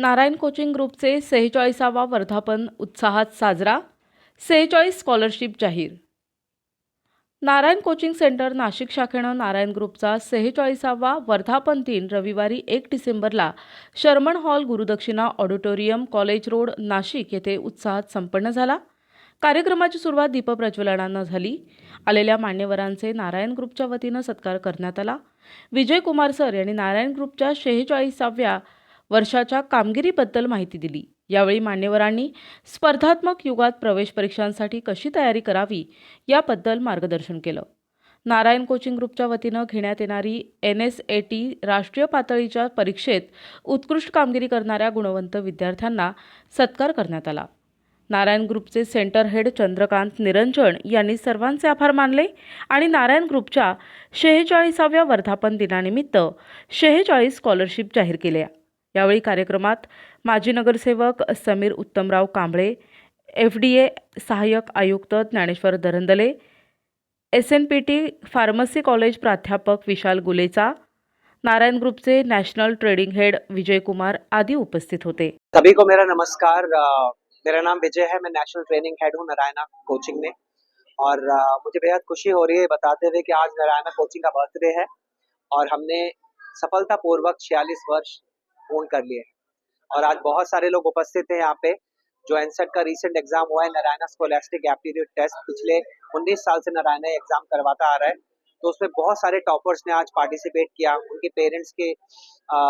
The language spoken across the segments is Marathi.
नारायण कोचिंग ग्रुपचे सेहेचाळीसावा वर्धापन उत्साहात साजरा सेहेचाळीस स्कॉलरशिप जाहीर. नारायण कोचिंग सेंटर नाशिक शाखेनं नारायण ग्रुपचा सेहेचाळीसावा वर्धापन दिन रविवारी एक डिसेंबरला Sharman hall Gurudakshina auditorium college road Nashik येथे उत्साहात संपन्न झाला. कार्यक्रमाची सुरुवात दीपप्रज्वलनानं झाली. आलेल्या मान्यवरांचे नारायण ग्रुपच्या वतीनं सत्कार करण्यात आला. विजय कुमार सर यांनी नारायण ग्रुपच्या शेहेचाळीसाव्या वर्षाच्या कामगिरीबद्दल माहिती दिली. यावेळी मान्यवरांनी स्पर्धात्मक युगात प्रवेश परीक्षांसाठी कशी तयारी करावी याबद्दल मार्गदर्शन केलं. नारायण कोचिंग ग्रुपच्या वतीनं घेण्यात येणारी एन एस ए टी राष्ट्रीय पातळीच्या परीक्षेत उत्कृष्ट कामगिरी करणाऱ्या गुणवंत विद्यार्थ्यांना सत्कार करण्यात आला. नारायण ग्रुपचे सेंटर हेड चंद्रकांत निरंजन यांनी सर्वांचे आभार मानले आणि नारायण ग्रुपच्या शेहेचाळीसाव्या वर्धापन दिनानिमित्त शेहेचाळीस स्कॉलरशिप जाहीर केल्या. यावेळी कार्यक्रमात माजी नगरसेवक Sameer Uttamrao Kamble F D A सहाय्यक आयुक्त Dnyaneshwar Darandale S N P T pharmacy college प्राध्यापक विशाल गुलेचा नारायण ग्रुपचे national trading head Vijay Kumar आदी उपस्थित होते. सभी को मेरा नमस्कार मेरा नाम विजय है मैं नेशनल ट्रेनिंग हेड हूँ नारायणा कोचिंग में। और मुझे बेहद खुशी हो रही है बताते हुए कि आज नारायणा कोचिंग का बर्थडे है और हमने सफलतापूर्वक 46 वर्ष पूर्ण कर लिए हैं। और आज बहुत सारे लोग उपस्थित हैं यहाँ पे जो एनसेट का रिसेंट एग्ज़ाम हुआ है नारायणा स्कोलास्टिक एप्टीट्यूड टेस्ट पिछले 19 साल से नारायणा एग्ज़ाम करवाता आ रहा है। तो उसमें बहुत सारे टॉपर्स ने आज पार्टिसिपेट किया। उनके पेरेंट्स के अ,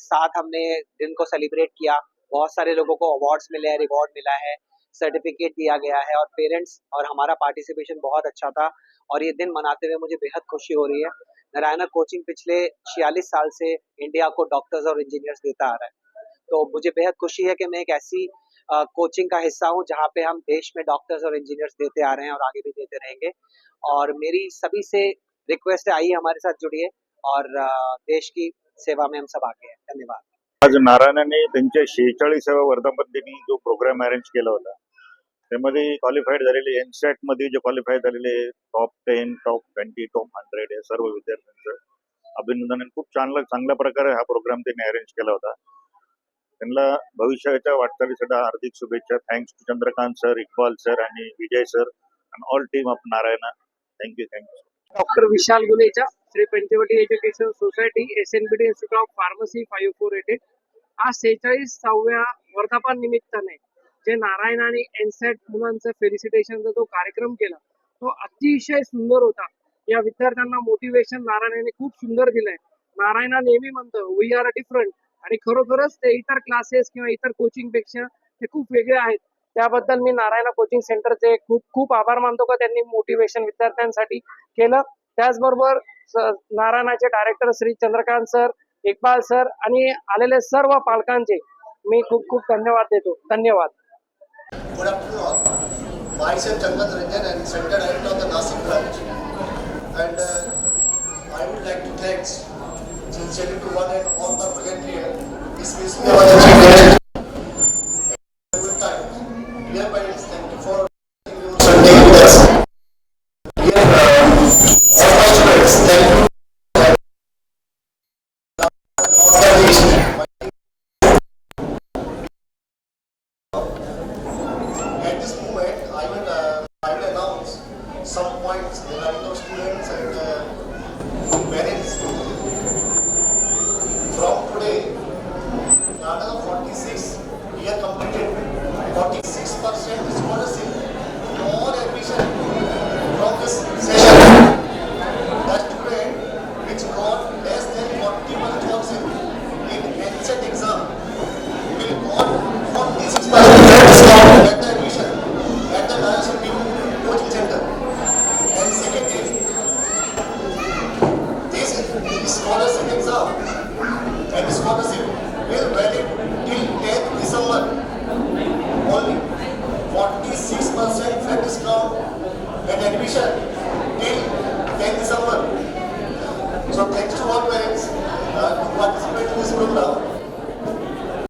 साथ हमने दिन को सेलिब्रेट किया। बहुत सारे लोगों को अवार्ड्स मिले हैं रिवॉर्ड मिला है सर्टिफिकेट दिया गया है और पेरेंट्स और हमारा पार्टिसिपेशन बहुत अच्छा था। और ये दिन मनाते हुए मुझे बेहद खुशी हो रही है। नारायणा कोचिंग पिछले 46 साल से इंडिया को डॉक्टर्स और इंजीनियर्स देता आ रहा है। तो मुझे बेहद खुशी है कि मैं एक ऐसी कोचिंग का हिस्सा हूँ जहाँ पे हम देश में डॉक्टर्स और इंजीनियर्स देते आ रहे हैं और आगे भी देते रहेंगे। और मेरी सभी से रिक्वेस्ट है आइए हमारे साथ जुड़िए और अ, देश की सेवा में हम सब आगे हैं। धन्यवाद। आज नारायणाने त्यांच्या शेहेचाळीसाव्या वर्धापन दिनी जो प्रोग्राम अरेंज केला होता त्यामध्ये क्वालिफाईड झालेले एनसॅटमध्ये जे क्वालिफाय झालेले top ten top twenty top hundred या सर्व विद्यार्थ्यांचं अभिनंदन. आणि खूप चांगला चांगल्या प्रकारे हा प्रोग्राम त्यांनी अरेंज केला होता. त्यांना भविष्याच्या वाटचालीसाठी हार्दिक शुभेच्छा. Thanks to Chandrakant sir Iqbal sir आणि विजय सर आणि all team of Narayana thank you thank you doctor Vishal Gulecha Shri Panchavati education society S N B T institute of pharmacy five four eight eight आज सेहेचाळीस सहाव्या वर्धापन निमित्ताने जे नारायण आणि एनसेट मुलांचं फेलिसिटेशनचा जो कार्यक्रम केला तो अतिशय सुंदर होता. या विद्यार्थ्यांना मोटिवेशन नारायणाने खूप सुंदर दिलंय. नारायणा नेहमी म्हणतो वी आर डिफरंट आणि खरोखरच ते इतर क्लासेस किंवा इतर कोचिंगपेक्षा ते खूप वेगळे आहेत. त्याबद्दल मी नारायणा कोचिंग सेंटरचे खूप खूप आभार मानतो का त्यांनी मोटिवेशन विद्यार्थ्यांसाठी केलं. त्याचबरोबर नारायणाचे director Shri Chandrakant sir Iqbal sir आणि आलेले सर्व पालकांचे मी खूप खूप धन्यवाद देतो. धन्यवाद. Good afternoon all. Myself Chandrath Ranjan and Center Director of the Nasik branch. And uh, I would like to thank sincerely to one and all the present here, especially our chief guest. Good thank you for Sunday with us. Dear uh, parents, the right of students and the parents. From today, another 46 session till 10 December. So thanks to all parents uh, to participate in this program.